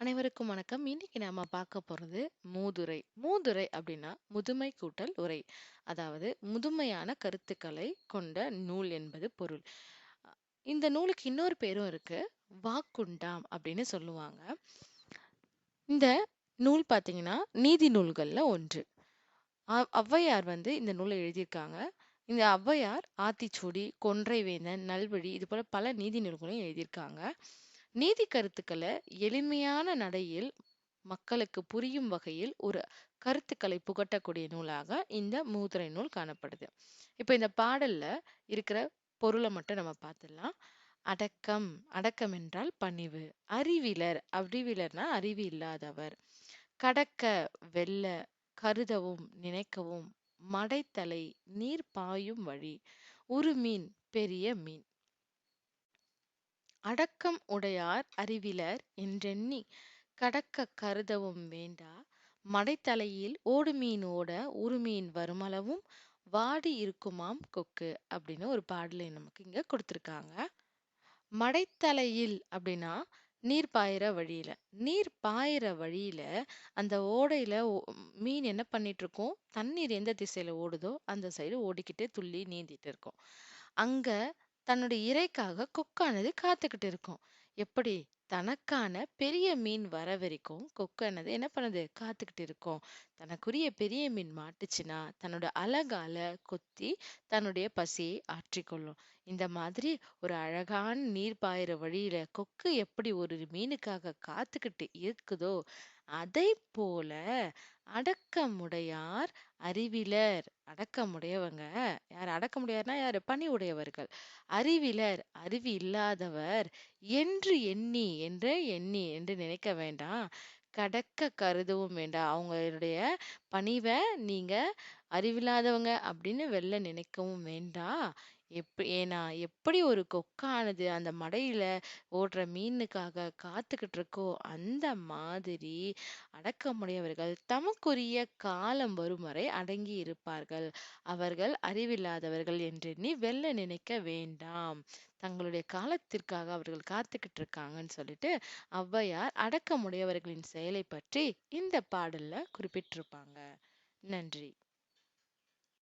அனைவருக்கும் வணக்கம். இன்னைக்கு நாம பார்க்க போறது மூதுரை. மூதுரை அப்படின்னா முதுமை கூட்டல் உரை. அதாவது முதுமையான கருத்துக்களை கொண்ட நூல் என்பது பொருள். இந்த நூலுக்கு இன்னொரு பேரும் இருக்கு. வாக்குண்டாம் அப்படின்னு சொல்லுவாங்க. இந்த நூல் பார்த்தீங்கன்னா, நீதி நூல்கள்ல ஒன்று. ஔவையார் வந்து இந்த நூல எழுதியிருக்காங்க. இந்த ஔவையார் ஆத்திச்சூடி, கொன்றை வேந்தன், நல்வழி இது போல பல நீதி நூல்களையும் எழுதியிருக்காங்க. நீதி கருத்துக்களை எளிமையான நடையில் மக்களுக்கு புரியும் வகையில் ஒரு கருத்துக்களை புகட்டக்கூடிய நூலாக இந்த மூதுரை நூல் காணப்படுது. இப்போ இந்த பாடல்ல இருக்கிற பொருளை மட்டும் நம்ம பார்த்துடலாம். அடக்கம், அடக்கம் என்றால் பணிவு. அறிவிலர், அறிவிலர்னா அறிவு இல்லாதவர். கடக்க, வெல்ல, கருதவும், நினைக்கவும். மடைத்தலை, நீர் பாயும் வழி. உறுமீன், பெரிய மீன். அடக்கம் உடையார் அறிவிலர் என்றெண்ணி கடக்க கருதவும் வேண்டா மடைத்தலையில் ஓடுமீன் ஓட உருமீன் வருமளவும் வாடி இருக்குமாம் கொக்கு அப்படின்னு ஒரு பாடலை நமக்கு இங்க கொடுத்துருக்காங்க மடைத்தலையில் அப்படின்னா நீர் பாயிற வழியில. நீர் பாயிற வழியில அந்த ஓடையில மீன் என்ன பண்ணிட்டு இருக்கும்? தண்ணீர் எந்த திசையில ஓடுதோ அந்த சைடு ஓடிக்கிட்டே துள்ளி நீந்திட்டு இருக்கும். அங்க தன்னுடைய இரைக்காக கொக்கானது காத்துக்கிட்டு இருக்கும். எப்படி? தனக்கான பெரிய மீன் வர வரைக்கும் கொக்கானது என்ன பண்ணுது? காத்துக்கிட்டு இருக்கும். தனக்குரிய பெரிய மீன் மாட்டுச்சுன்னா, தன்னோட அழகால கொத்தி தன்னுடைய பசியை ஆற்றிக்கொள்ளும். இந்த மாதிரி ஒரு அழகான நீர் பாயிற வழியில கொக்கு எப்படி ஒரு மீனுக்காக காத்துக்கிட்டு இருக்குதோ, அதை போல அடக்கமுடையார் அறிவிலர். அடக்கமுடையவங்க யார்? அடக்கமுடையார்னா யாரு? பணி உடையவர்கள். அறிவிலர் அறிவு இல்லாதவர் என்று எண்ணி என்று எண்ணி என்று நினைக்க வேண்டாம். கடக்க கருதவும் வேண்டாம். அவங்களுடைய பணிவ நீங்க அறிவில்லாதவங்க அப்படின்னு வெளில நினைக்கவும் வேண்டாம். எப் ஏன்னா எப்படி ஒரு கொக்கானது அந்த மடையில ஓடுற மீனுக்காக காத்துக்கிட்டு இருக்கோ, அந்த மாதிரி அடக்கமுடையவர்கள் தமக்குரிய காலம் வரும் வரை அடங்கி இருப்பார்கள். அவர்கள் அறிவில்லாதவர்கள் என்றெண்ணி வெல்ல நினைக்க வேண்டாம். தங்களுடைய காலத்திற்காக அவர்கள் காத்துக்கிட்டு இருக்காங்கன்னு சொல்லிட்டு ஔவையார் அடக்கமுடையவர்களின் செயலை பற்றி இந்த பாடல்ல குறிப்பிட்டிருப்பாங்க. நன்றி.